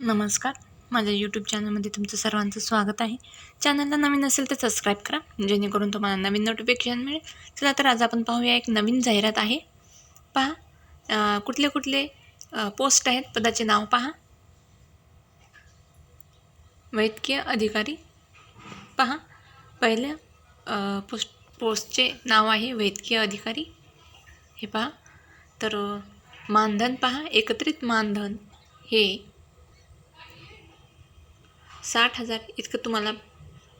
नमस्कार. माझ्या यूट्यूब चॅनलमध्ये तुमचं सर्वांचं स्वागत आहे. चॅनलला नवीन असेल तर सबस्क्राईब करा जेणेकरून तुम्हाला नवीन नोटिफिकेशन मिळेल. चला तर आज आपण पाहूया एक नवीन जाहिरात आहे. पहा कुठले कुठले पोस्ट आहेत पदाचे नाव पहा. वैद्यकीय अधिकारी. पहा पहिल्या पोस्ट पोस्टचे नाव आहे वैद्यकीय अधिकारी. हे पहा. तर मानधन पहा एकत्रित मानधन. हे साठ हजार इतकं तुम्हाला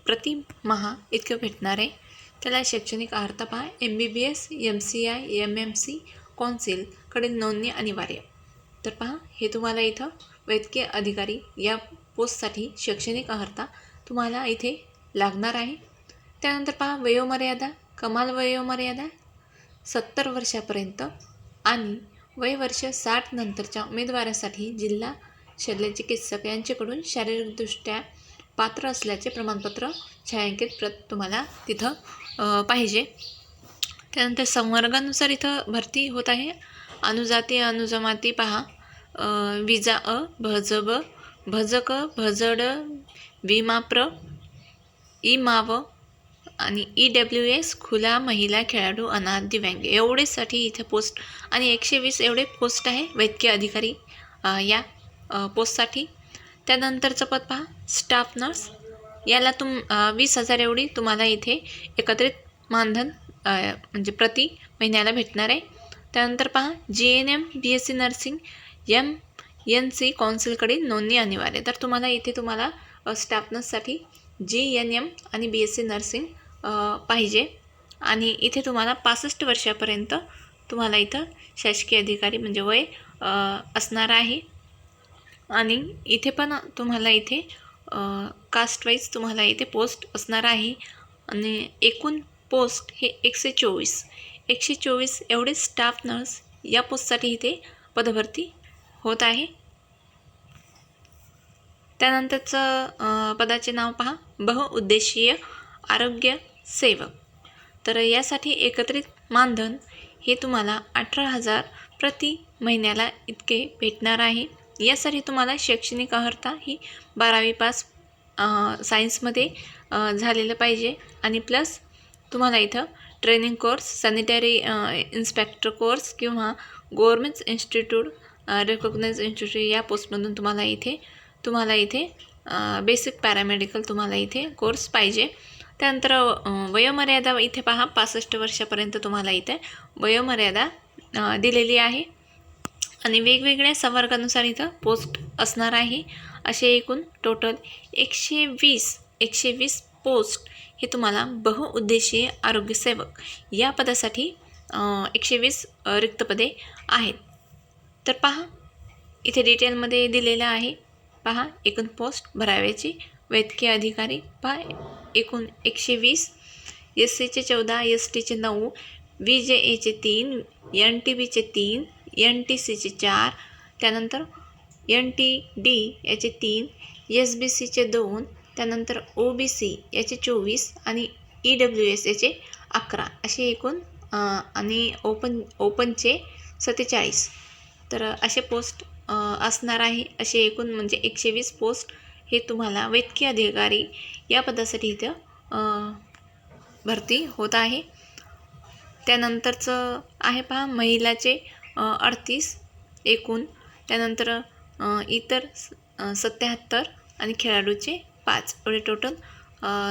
प्रति महा इतकं भेटणार आहे. त्याला शैक्षणिक अर्हता पहा. M B B S M C I M M C कौन्सिलकडे नोंदणी अनिवार्य. तर पहा हे तुम्हाला इथं वैद्यकीय अधिकारी या पोस्टसाठी शैक्षणिक अर्हता तुम्हाला इथे लागणार आहे. त्यानंतर पहा वयोमर्यादा कमाल वयोमर्यादा सत्तर वर्षापर्यंत आणि वयवर्ष साठ नंतरच्या उमेदवारासाठी जिल्हा शल्यचिकित्सक यांच्याकडून शारीरिकदृष्ट्या पात्र असल्याचे प्रमाणपत्र छायांकित प्रत तुम्हाला तिथं पाहिजे. त्यानंतर संवर्गानुसार इथं भरती होत आहे. अनुजाती अनुजमाती पहा. विजा अ भज ब भजक भजड विमाप्र ई माव आणि ई डब्ल्यू एस खुला महिला खेळाडू अनाथ दिव्यांग एवढेसाठी इथे पोस्ट आणि एकशे वीस एवढे पोस्ट आहे. वैद्यकीय अधिकारी या पोस्टसाठी त्यानंतरचं पद पहा. स्टाफ नर्स याला तुम वीस हजार एवढी तुम्हाला इथे एकत्रित मानधन म्हणजे प्रति महिन्याला भेटणार आहे. त्यानंतर पहा. G N M B S C nursing M N C कौन्सिलकडे नोंदणी अनिवार्य तर तुम्हाला इथे तुम्हाला स्टाफ नर्ससाठी जी एन एम आणि बी एस सी नर्सिंग पाहिजे. आणि इथे तुम्हाला पासष्ट वर्षापर्यंत तुम्हाला इथं शासकीय अधिकारी म्हणजे वय असणार आहे. आणि इथे पण तुम्हाला इथे कास्ट वाईज तुम्हाला इथे पोस्ट असणार आहे. आणि एकूण पोस्ट हे एकशे चोवीस. एकशे चोवीस एवढे स्टाफ नर्स या पोस्टसाठी इथे पदभरती होत आहे. त्यानंतरचं पदाचे नाव पहा. बहुउद्देशीय आरोग्य सेवक. तर यासाठी एकत्रित मानधन हे तुम्हाला अठरा हजार प्रति महिन्याला इतके भेटणार आहे. यासाठी तुम्हाला शैक्षणिक अर्हता ही बारावी पास सायन्समध्ये झालेलं पाहिजे. आणि प्लस तुम्हाला इथं training course sanitary inspector course किंवा गव्हर्मेंट्स इन्स्टिट्यूट रेकॉग्नाइज इन्स्टिट्यूट या पोस्टमधून तुम्हाला इथे तुम्हाला इथे बेसिक पॅरामेडिकल तुम्हाला इथे कोर्स पाहिजे. त्यानंतर वयोमर्यादा इथे पहा पासष्ट वर्षापर्यंत तुम्हाला इथे वयोमर्यादा दिलेली आहे. आणि वेगवेगळ्या संवर्गानुसार इथं पोस्ट असणार आहे. असे एकूण टोटल एकशे वीस एकशे वीस पोस्ट हे तुम्हाला बहुउद्देशीय आरोग्यसेवक या पदासाठी एकशे वीस रिक्त पदे आहेत. तर पहा इथे डिटेलमध्ये दिलेलं आहे. पहा एकूण पोस्ट भराव्याची. वैद्यकीय अधिकारी पहा एकूण एकशे वीस एस सीचे चौदा एस टीचे नऊ व्ही जे एचे तीन एन टी बीचे तीन एन टी सीचे चार त्यानंतर एन टी डी याचे तीन एस बी सीचे दोन त्यानंतर ओ बी सी याचे चोवीस आणि ई डब्ल्यू एस याचे अकरा असे एकूण आणि ओपन ओपनचे सत्तेचाळीस. तर असे पोस्ट असणार आहे असे एकूण म्हणजे एकशे वीस पोस्ट हे तुम्हाला वैद्यकीय अधिकारी या पदासाठी इथं भरती होत आहे. त्यानंतरचं आहे पहा महिलाचे अडतीस एकूण. त्यानंतर इतर सत्याहत्तर आणि खेळाडूचे पाच. एवढे टोटल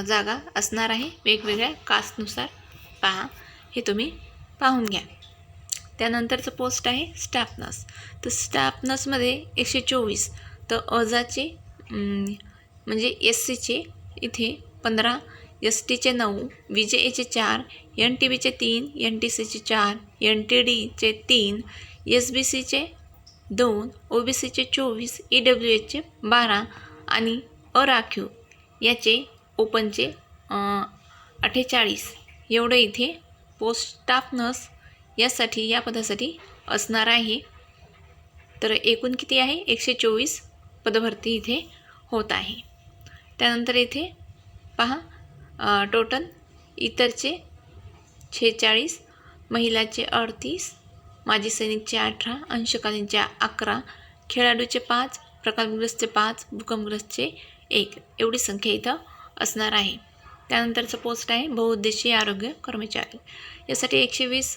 जागा असणार आहे. वेगवेगळ्या कास्टनुसार पहा. हे तुम्ही पाहून घ्या. त्यानंतरचं पोस्ट आहे स्टाफ नर्स तर स्टाफ नर्समध्ये एकशे चोवीस. तर अजाचे म्हणजे एस सीचे इथे पंधरा एस टीचे नऊ व्ही जे एचे चार एन टी बीचे तीन एन टी सीचे चार एन टी डीचे तीन एस बी सीचे दोन ओ बी सीचे चोवीस ई डब्ल्यू एचचे बारा आणि अराखीव याचे ओपनचे अठ्ठेचाळीस. एवढं इथे पोस्ट स्टाफ नर्स यासाठी या पदासाठी असणार आहे. तर एकूण किती आहे? एकशे चोवीस पदभरती इथे होत आहे. त्यानंतर इथे पहा टोटल इतरचे शेहेचाळीस महिलाचे अडतीस माजी सैनिकचे अठरा अंशकालीनचे अकरा खेळाडूचे पाच प्रकल्पग्रस्तचे पाच भूकंपग्रस्तचे एक एवढी संख्या इथं असणार आहे. त्यानंतरचं पोस्ट आहे बहुउद्देशीय आरोग्य कर्मचारी. यासाठी एकशे वीस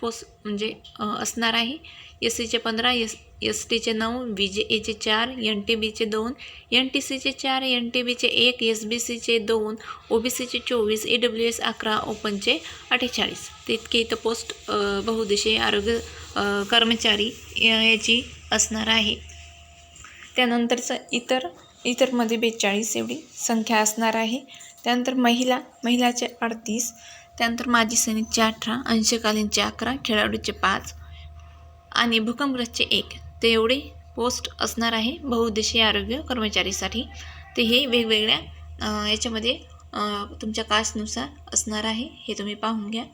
पोस्ट म्हणजे असणार आहे. एस सीचे पंधरा एस एस टीचे नऊ बी जे एचे चार एन टी बीचे दोन एन टी सीचे चार एन टी बीचे एक एस बी सीचे दोन ओ बी सीचे चोवीस ई डब्ल्यू एस अकरा ओपनचे अठ्ठेचाळीस. तितके इथं पोस्ट बहुदेशीय आरोग्य कर्मचारी या- याची असणार आहे. त्यानंतरचं इतर इतरमध्ये बेचाळीस एवढी संख्या असणार आहे. त्यानंतर महिला महिलाचे अडतीस त्यानंतर माजी सैनिकचे अठरा अंशकालीनचे अकरा खेळाडूचे पाच आणि भूकंपग्रस्तचे एक. ते एवढे पोस्ट असणार आहे बहुउद्देशीय आरोग्य कर्मचारीसाठी. ते हे वेगवेगळ्या याच्यामध्ये तुमच्या कास्टनुसार असणार आहे हे तुम्ही पाहून घ्या.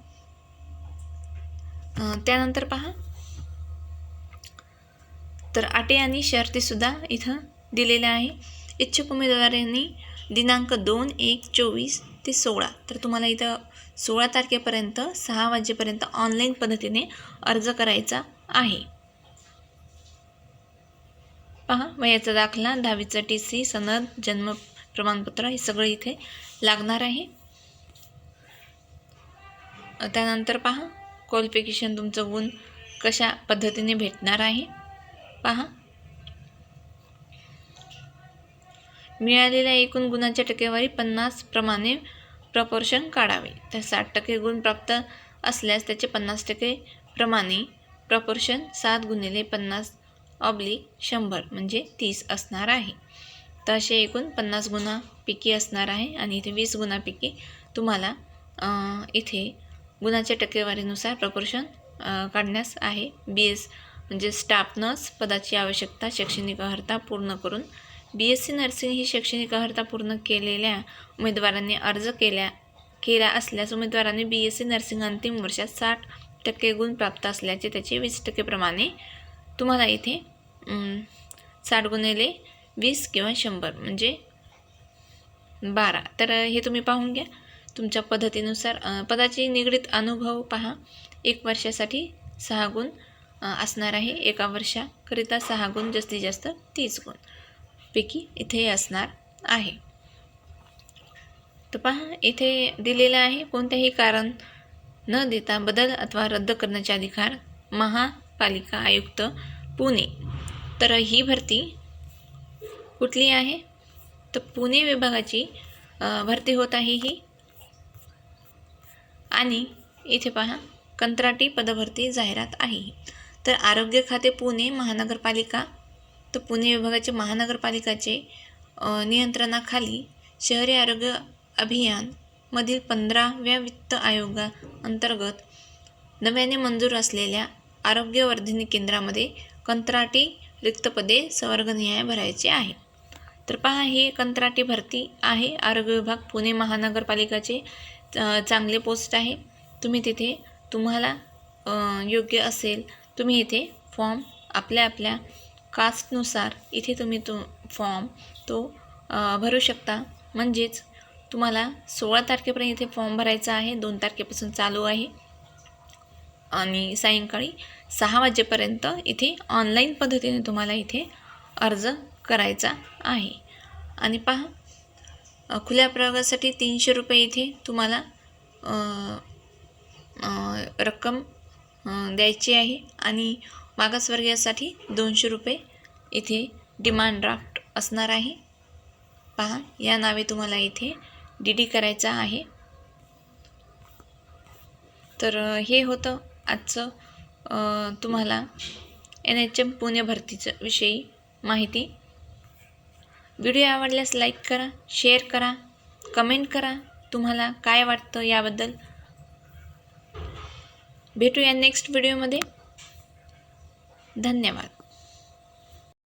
त्यानंतर पहा. तर आटे आणि शर्तीसुद्धा इथं दिलेल्या आहे. इच्छुक उमेदवारांनी दिनांक दोन एक चोवीस ते सोळा तर तुम्हाला इथं सोळा तारखेपर्यंत सहा वाजेपर्यंत ऑनलाईन पद्धतीने अर्ज करायचा आहे. पहा वयाचा दाखला दहावीचा टी सी सनद जन्म प्रमाणपत्र हे सगळं इथे लागणार आहे. त्यानंतर पहा क्वालिफिकेशन तुमचं गुण कशा पद्धतीने भेटणार आहे. पहा. मिळालेल्या एकूण गुणांच्या टक्केवारी पन्नास प्रमाणे प्रपोर्शन काढावे. तर साठ टक्के गुण प्राप्त असल्यास त्याचे पन्नास टक्के प्रमाणे प्रपोर्शन सात गुणिले पन्नास ऑब्लिक शंभर म्हणजे तीस असणार आहे. तर असे एकूण पन्नास गुणापैकी असणार आहे आणि इथे वीस गुणापैकी तुम्हाला इथे गुणाच्या टक्केवारीनुसार प्रपोर्शन काढण्यास आहे. बी एस म्हणजे स्टाफ नर्स पदाची आवश्यकता शैक्षणिक अर्हता पूर्ण करून बी एस सी नर्सिंग ही शैक्षणिक अर्हता पूर्ण केलेल्या उमेदवारांनी अर्ज केल्या केला असल्यास उमेदवारांनी बी एस सी नर्सिंग अंतिम वर्षात साठ टक्के गुण प्राप्त असल्याचे त्याचे वीस टक्केप्रमाणे तुम्हाला इथे साठ गुणिले वीस किंवा शंभर म्हणजे बारा. तर हे तुम्ही पाहून घ्या. तुमच्या पद्धतीनुसार पदाची निगडीत अनुभव पहा. एक वर्षासाठी सहा गुण असणार आहे. एका वर्षाकरिता सहा गुण जास्तीत जास्त तीस गुण पैकी इथे असणार आहे. तर पहा इथे दिलेलं आहे कोणत्याही कारण न देता बदल अथवा रद्द करण्याचे अधिकार महापालिका आयुक्त पुणे तर ही भरती कुठली आहे? तर पुणे विभागाची भरती होत आहे ही. आणि इथे पहा कंत्राटी पदभरती जाहिरात आहे तर आरोग्य खाते पुणे महानगरपालिका तर पुणे विभागाचे महानगरपालिकाचे नियंत्रणाखाली शहरी आरोग्य अभियानमधील पंधराव्या वित्त आयोगा अंतर्गत नव्याने मंजूर असलेल्या आरोग्यवर्धिनी केंद्रामध्ये कंत्राटी रिक्त पदे संवर्गनिहाय भरायचे आहे. तर पहा हे कंत्राटी भरती आहे. आरोग्य विभाग पुणे महानगरपालिकाचे चांगले पोस्ट आहे. तुम्ही तिथे तुम्हाला योग्य असेल तुम्ही इथे फॉर्म आपल्या आपल्या कास्टनुसार इथे तुम्ही तो फॉर्म तो भरू शकता. म्हणजेच तुम्हाला सोळा तारखेपर्यंत इथे फॉर्म भरायचा आहे. दोन तारखेपासून चालू आहे. आणि सायंकाळी सहा वाजेपर्यंत इथे ऑनलाईन पद्धतीने तुम्हाला इथे अर्ज करायचा आहे. आणि पहा खुल्या प्रयोगासाठी तीनशे रुपये इथे तुम्हाला रक्कम द्यायची आहे आणि मागासवर्गीयासाठी दोनशे रुपये इथे डिमांड ड्राफ्ट असणार आहे. पहा या नावे तुम्हाला इथे डी डी करायचा आहे. तर हे होतं. आजचं तुम्हाला एन एच एम पुणे भरतीचं विषयी माहिती. व्हिडिओ आवडल्यास लाईक करा शेअर करा कमेंट करा तुम्हाला काय वाटतं याबद्दल. भेटूया नेक्स्ट व्हिडिओमध्ये. धन्यवाद.